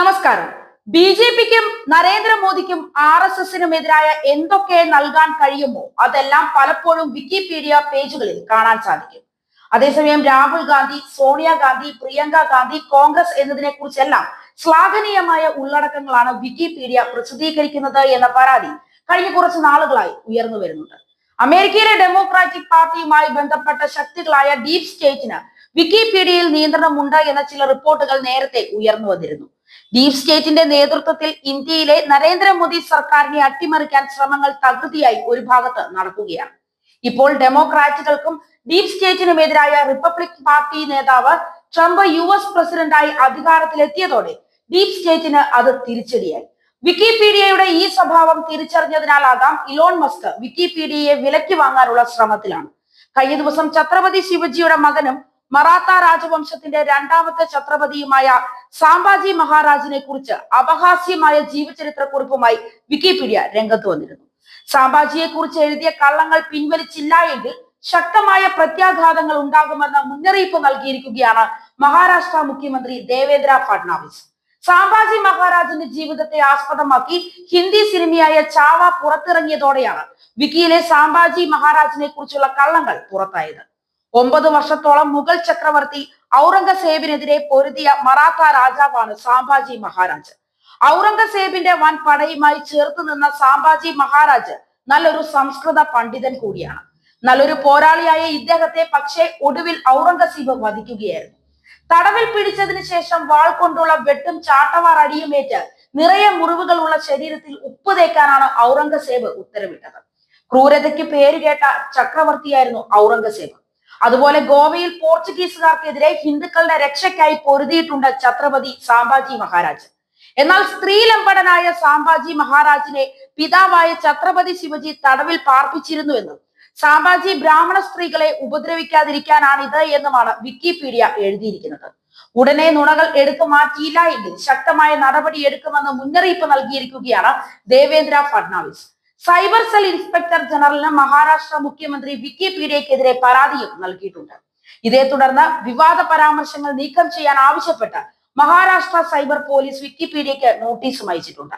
നമസ്കാരം. B J പിക്കും നരേന്ദ്രമോദിക്കും R S എസിനും എതിരായ എന്തൊക്കെ നൽകാൻ കഴിയുമോ അതെല്ലാം പലപ്പോഴും വിക്കിപീഡിയ പേജുകളിൽ കാണാൻ സാധിക്കും. അതേസമയം രാഹുൽ ഗാന്ധി സോണിയാഗാന്ധി പ്രിയങ്ക ഗാന്ധി കോൺഗ്രസ് എന്നതിനെ കുറിച്ചെല്ലാം ശ്ലാഘനീയമായ ഉള്ളടക്കങ്ങളാണ് വിക്കിപീഡിയ പ്രസിദ്ധീകരിക്കുന്നത് എന്ന പരാതി കഴിഞ്ഞ കുറച്ച് നാളുകളായി ഉയർന്നു വരുന്നുണ്ട്. അമേരിക്കയിലെ ഡെമോക്രാറ്റിക് പാർട്ടിയുമായി ബന്ധപ്പെട്ട ശക്തികളായ ഡീപ് സ്റ്റേറ്റിന് വിക്കിപീഡിയയിൽ നിയന്ത്രണമുണ്ട് എന്ന ചില റിപ്പോർട്ടുകൾ നേരത്തെ ഉയർന്നു വന്നിരുന്നു. ഡീപ് സ്റ്റേറ്റിന്റെ നേതൃത്വത്തിൽ ഇന്ത്യയിലെ നരേന്ദ്രമോദി സർക്കാരിനെ അട്ടിമറിക്കാൻ ശ്രമങ്ങൾ തകൃതിയായി ഒരു ഭാഗത്ത് നടക്കുകയാണ്. ഇപ്പോൾ ഡെമോക്രാറ്റുകൾക്കും ഡീപ് സ്റ്റേറ്റിനുമെതിരായ റിപ്പബ്ലിക് പാർട്ടി നേതാവ് ട്രംപ് യു എസ് പ്രസിഡന്റായി അധികാരത്തിലെത്തിയതോടെ ഡീപ് സ്റ്റേറ്റിന് അത് തിരിച്ചടിയായി. വിക്കിപീഡിയയുടെ ഈ സ്വഭാവം തിരിച്ചറിഞ്ഞതിനാലാകാം ഇലോൺ മസ്ക് വിക്കിപീഡിയയെ വിലയ്ക്ക് വാങ്ങാനുള്ള ശ്രമത്തിലാണ്. കഴിഞ്ഞ ദിവസം ഛത്രപതി ശിവജിയുടെ മകനും മറാത്ത രാജവംശത്തിന്റെ രണ്ടാമത്തെ ഛത്രപതിയുമായ സാംബാജി മഹാരാജിനെ കുറിച്ച് അപഹാസ്യമായ ജീവചരിത്ര കുറിപ്പുമായി വിക്കിപീഡിയ രംഗത്ത് വന്നിരുന്നു. സാംബാജിയെ കുറിച്ച് എഴുതിയ കള്ളങ്ങൾ പിൻവലിച്ചില്ല എങ്കിൽ ശക്തമായ പ്രത്യാഘാതങ്ങൾ ഉണ്ടാകുമെന്ന മുന്നറിയിപ്പ് നൽകിയിരിക്കുകയാണ് മഹാരാഷ്ട്ര മുഖ്യമന്ത്രി ദേവേന്ദ്ര ഫഡ്നാവിസ്. സാംബാജി മഹാരാജിന്റെ ജീവിതത്തെ ആസ്പദമാക്കി ഹിന്ദി സിനിമയായ ചാവ പുറത്തിറങ്ങിയതോടെയാണ് വിക്കിയിലെ സാംബാജി മഹാരാജിനെ കുറിച്ചുള്ള കള്ളങ്ങൾ പുറത്തായത്. ഒമ്പത് വർഷത്തോളം മുഗൾ ചക്രവർത്തി ഔറംഗസേബിനെതിരെ പൊരുതിയ മറാത്ത രാജാവാണ് സാംബാജി മഹാരാജ്. ഔറംഗസേബിന്റെ വൻ പടയുമായി ചേർത്ത് നിന്ന സാംബാജി മഹാരാജ് നല്ലൊരു സംസ്കൃത പണ്ഡിതൻ കൂടിയാണ്. നല്ലൊരു പോരാളിയായ ഇദ്ദേഹത്തെ പക്ഷേ ഒടുവിൽ ഔറംഗസീബ് വധിക്കുകയായിരുന്നു. തടവിൽ പിടിച്ചതിന് ശേഷം വാൾ കൊണ്ടുള്ള വെട്ടും ചാട്ടവാർ അടിയുമേറ്റ് നിറയെ മുറിവുകളുള്ള ശരീരത്തിൽ ഉപ്പ് തേക്കാനാണ് ഔറംഗസേബ് ഉത്തരവിട്ടത്. ക്രൂരതയ്ക്ക് പേരുകേട്ട ചക്രവർത്തിയായിരുന്നു ഔറംഗസേബ്. അതുപോലെ ഗോവയിൽ പോർച്ചുഗീസുകാർക്കെതിരെ ഹിന്ദുക്കളുടെ രക്ഷയ്ക്കായി പൊരുതിയിട്ടുണ്ട് ഛത്രപതി സാംബാജി മഹാരാജ്. എന്നാൽ സ്ത്രീലമ്പടനായ സാംബാജി മഹാരാജിനെ പിതാവായ ഛത്രപതി ശിവജി തടവിൽ പാർപ്പിച്ചിരുന്നു പാർപ്പിച്ചിരുന്നുവെന്നും സാംബാജി ബ്രാഹ്മണ സ്ത്രീകളെ ഉപദ്രവിക്കാതിരിക്കാനാണിത് എന്നുമാണ് വിക്കിപീഡിയ എഴുതിയിരിക്കുന്നത്. ഉടനെ നുണകൾ എടുത്തു മാറ്റിയില്ല എങ്കിൽ ശക്തമായ നടപടി എടുക്കുമെന്ന് മുന്നറിയിപ്പ് നൽകിയിരിക്കുകയാണ് Devendra Fadnavis. Cyber cell inspector ജനറലിന് Maharashtra മുഖ്യമന്ത്രി വിക്കിപീഡിയക്കെതിരെ പരാതിയും നൽകിയിട്ടുണ്ട്. ഇതേ തുടർന്ന് വിവാദ പരാമർശങ്ങൾ നീക്കം ചെയ്യാൻ ആവശ്യപ്പെട്ട് മഹാരാഷ്ട്ര സൈബർ പോലീസ് വിക്കിപീഡിയക്ക് നോട്ടീസും അയച്ചിട്ടുണ്ട്.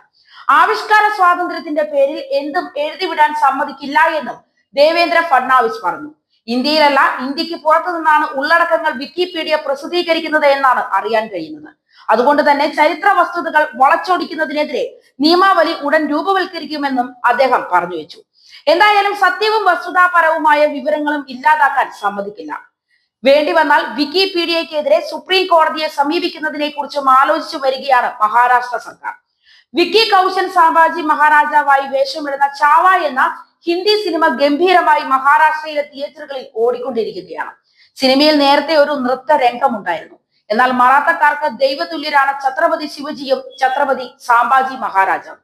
ആവിഷ്കാര സ്വാതന്ത്ര്യത്തിന്റെ പേരിൽ എന്തും എഴുതിവിടാൻ സമ്മതിക്കില്ല എന്നും ദേവേന്ദ്ര ഫഡ്നാവിസ് പറഞ്ഞു. ഇന്ത്യയിലല്ല ഇന്ത്യയ്ക്ക് പുറത്തു നിന്നാണ് ഉള്ളടക്കങ്ങൾ വിക്കിപീഡിയ പ്രസിദ്ധീകരിക്കുന്നത് എന്നാണ് അറിയാൻ കഴിയുന്നത്. അതുകൊണ്ട് തന്നെ ചരിത്ര വസ്തുതകൾ വളച്ചൊടിക്കുന്നതിനെതിരെ നിയമാവലി ഉടൻ രൂപവൽക്കരിക്കുമെന്നും അദ്ദേഹം പറഞ്ഞു വെച്ചു. എന്തായാലും സത്യവും വസ്തുതാപരവുമായ വിവരങ്ങളും ഇല്ലാതാക്കാൻ സമ്മതിക്കില്ല. വേണ്ടി വന്നാൽ വിക്കിപീഡിയക്കെതിരെ സുപ്രീം കോടതിയെ സമീപിക്കുന്നതിനെ കുറിച്ചും ആലോചിച്ചു വരികയാണ് മഹാരാഷ്ട്ര സർക്കാർ. വിക്കി കൗശൻ സാംബാജി മഹാരാജാവായി വേഷമിടുന്ന ചാവ എന്ന ഹിന്ദി സിനിമ ഗംഭീരമായി മഹാരാഷ്ട്രയിലെ തിയേറ്ററുകളിൽ ഓടിക്കൊണ്ടിരിക്കുകയാണ്. സിനിമയിൽ നേരത്തെ ഒരു നൃത്ത രംഗമുണ്ടായിരുന്നു. എന്നാൽ മറാത്തക്കാർക്ക് ദൈവതുല്യരാണ് ഛത്രപതി ശിവജിയും ഛത്രപതി സാംബാജി മഹാരാജാവും.